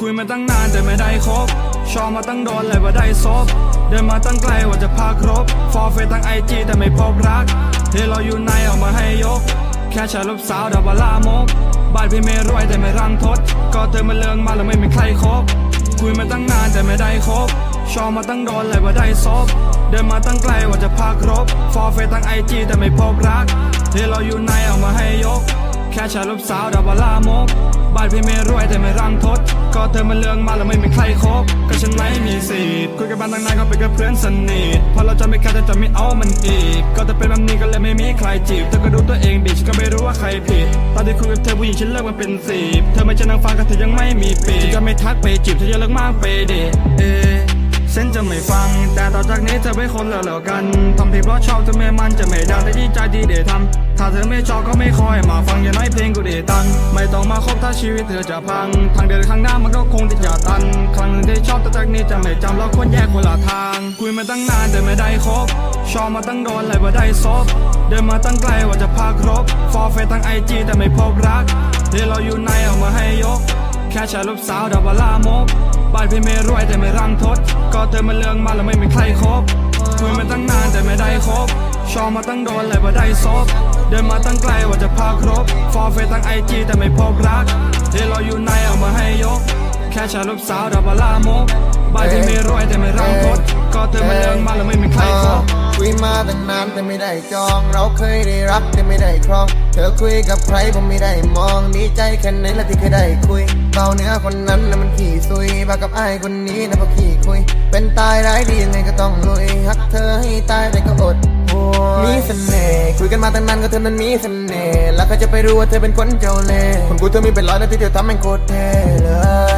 คุยมาตั้งนานแต่ไม่ได้คบชอบมาตั้งโดนเลยว่าได้ซบเดินมาตั้งไกลว่าจะพาครบ ฟอร์เฟตั้งไอจีแต่ไม่พบรัก เฮ้เราอยู่ในออกมาให้ยก แค่ชายรูปสาวดาวบาลามกบ้านพี่ไม่รวยแต่ไม่รังทด ก็เธอมาเลืองมาแล้วไม่มีใครคบ คุยมาตั้งนานแต่ไม่ได้คบ ชอบมาตั้งโดนเลยว่าได้ซบเดินมาตั้งไกลว่าจะพาครบ ฟอร์เฟตั้งไอจีแต่ไม่พบรัก เฮ้เราอยู่ในออกมาให้ยก แค่ชายรูปสาวดาวบาลามกบ้านพี่ไม่รวยแต่ไม่รังทด ก็เธอมาเลืองมาแล้วไม่มีใครคบก็ฉันไม่มีสิทธิ์คุยกับบ้านตั้งนานก็เป็นแค่เพื่อนสนิทพอเราจะไม่แค่แต่จะไม่เอามันอีก ก็จะเป็นแบบนี้ก็เลยไม่มีใครจีบเธอก็ดูตัวเองดิฉันก็ไม่รู้ว่าใครผิด ตอนที่คุยกับเธอผู้หญิงฉันเลิกมันเป็นสิบเธอไม่ใช่นางฟ้าก็เธอยังไม่มีปีกฉันจะไม่ทักไปจีบเธอจะเลิกมากไปเดทเอ ฉันจะไม่ฟัง แต่ต่อจากนี้เธอเป็นคนเหลิกๆกันทำเพลงเพราะชอบเธอไม่มันจะไม่ดังแต่ดีใจดีเดทำถ้าเธอไม่ชอบก็ไม่คอยมาฟังอย่าน้อยเพลงกูเดตังไม่ต้องมาคบถ้าชีวิตเธอจะพัง ทางเดินข้างหน้ามันก็คงจะอย่าตัน ครั้งหนึ่งที่ชอบต่อจากนี้จะไม่จำเราควรแยกคนละทาง คุยมาตั้งนานแต่ไม่ได้คบ ชอบมาตั้งโดนเลยว่าได้ซบเดินมาตั้งไกลว่าจะพาครบ ฟอร์เฟตั้งไอจีแต่ไม่พบรักเฮ้เราอยู่ในออกมาให้ยก แค่ชายรูปสาวดาวบาลามกบ้านพี่ไม่รวยแต่ไม่รังทด ก็เธอมาเลืองมาแล้วไม่มีใครคบคุยมาตั้งนานแต่ไม่ได้คบชอบมาตั้งโดนเลยว่าได้ซบเดินมาตั้งไกลว่าจะพาครบ ฟอร์เฟตั้งไอจีแต่ไม่พบรักเฮ้เราอยู่ในออกมาให้ยก แค่ชายรูปสาวดาวบาลามกบ้านพี่ไม่รวยแต่ไม่รังทด ก็เธอมาเลืองมาแล้วไม่มีใคุยมาตั้งนานแต่ไม่ได้จอง เราเคยได้รักแต่ไม่ได้ครอง เธอคุยกับใครผมไม่ได้มองดีใจแค่ไหนละที่เคยได้คุยเบาเนื้อคนนั้นนะมันขี่ซุยบากับไอ้คนนี้นะพอขี่คุย เป็นตายร้ายดียังไงก็ต้องลุยฮักเธอให้ตายแต่ก็อดโวมีเสน่ห์คุยกันมาตั้งนานก็เธอนั้นมีเสน่ห์แล้วก็จะไปรู้ว่าเธอเป็นคนเจ้าเล่ห์คนกูเธอมีเป็นร้อยแล้วที่เธอทำแม่งโคตรเท่เลย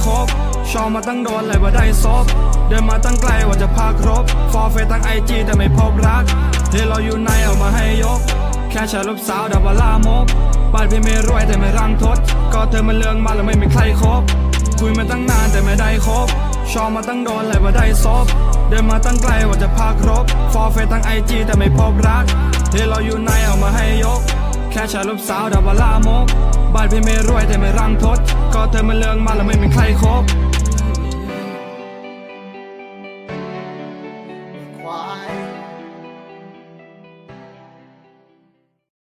้คบชอบมาตั้งโดนเลยว่าได้ซบเดินมาตั้งไกลว่าจะพาครบ ฟอร์เฟตั้งไอจีแต่ไม่พบรักเฮ้เราอยู่ในออกมาให้ยก แค่ชายรูปสาวดาวบาลามกบ้านพี่ไม่รวยแต่ไม่รังทด ก็เธอมาเลืองมาแล้วไม่มีใครครบ คุยมาตั้งนานแต่ไม่ได้ครบ ชอบมาตั้งโดนเลยว่าได้ซบเดินมาตั้งไกลว่าจะพาครบ ฟอร์เฟตั้งไอจีแต่ไม่พบรักเฮ้เราอยู่ในออกมาให้ยก แค่ชายรูปสาวดาวบาลามก บ้านพี่ไม่รวยแต่ไม่รังทด ก็เธอมาเลืองมาแล้วไม่มีใครคบควาย